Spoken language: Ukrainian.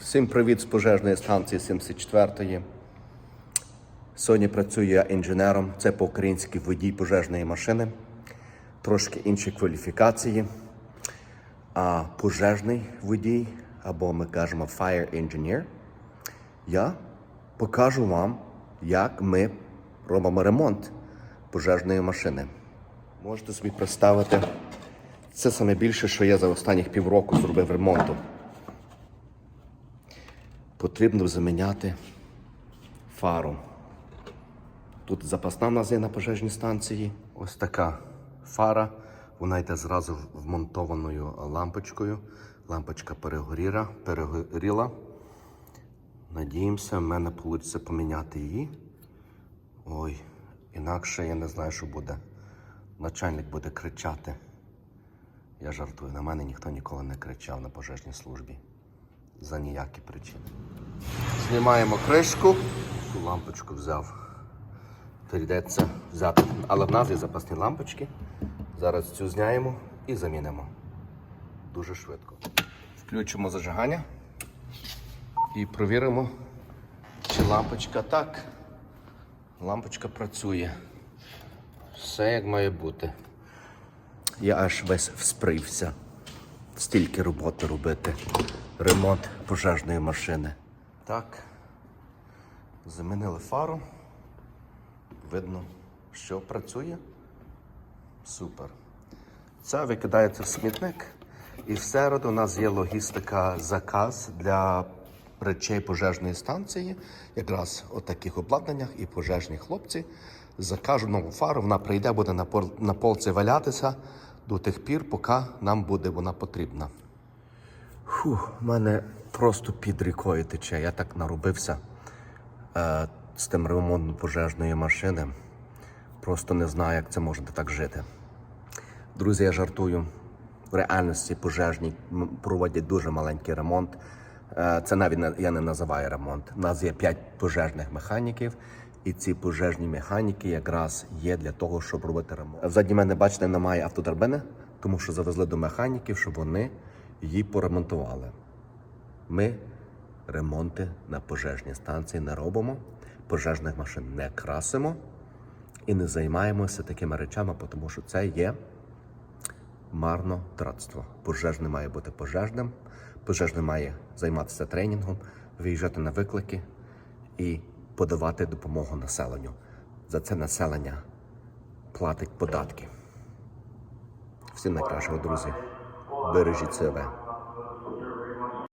Всім привіт з пожежної станції 74-ї. Сьогодні працюю я інженером. Це по-українськи водій пожежної машини. Трошки інші кваліфікації. А пожежний водій, або ми кажемо fire engineer, я покажу вам, як ми робимо ремонт пожежної машини. Можете собі представити, це саме більше, що я за останніх півроку зробив ремонту потрібно заміняти фару. Тут запасна нас на пожежній станції. Ось така фара. Вона йде зразу вмонтованою лампочкою. Лампочка перегоріла. перегоріла. Надіємося, в мене вийде поміняти її. Ой, інакше я не знаю, що буде. Начальник буде кричати. Я жартую, на мене ніхто ніколи не кричав на пожежній службі за ніякі причини. Знімаємо кришку, Цю лампочку взяв. Прийдеться взяти. Але в нас є запасні лампочки. Зараз цю зняємо і замінимо. Дуже швидко. Включимо зажигання і провіримо, чи лампочка так. Лампочка працює. Все як має бути. Я аж весь вспрився. Стільки роботи робити. Ремонт пожежної машини. Так. Замінили фару. Видно, що працює. Супер. Це викидається в смітник. І в середу у нас є логістика заказ для речей пожежної станції. Якраз от таких обладнаннях і пожежні хлопці закажуть нову фару. Вона прийде, буде на, пол, на полці валятися до тих пір, поки нам буде вона потрібна. Фух, мене просто під рікою тече. Я так наробився е, з тим ремонтом пожежної машини. Просто не знаю, як це можна так жити. Друзі, я жартую. В реальності пожежні проводять дуже маленький ремонт. Е, Це навіть я не називаю ремонт. У нас є 5 пожежних механіків, і ці пожежні механіки якраз є для того, щоб робити ремонт. Взаді мене, бачите, немає автодрабини, тому що завезли до механіків, щоб вони її поремонтували. Ми ремонти на пожежній станції не робимо, пожежних машин не красимо і не займаємося такими речами, тому що це є марнотратство. Пожежне має бути пожежним, пожежний має займатися тренінгом, виїжджати на виклики і подавати допомогу населенню. За це населення платить податки. Всім найкращого, друзі. Бережіть себе.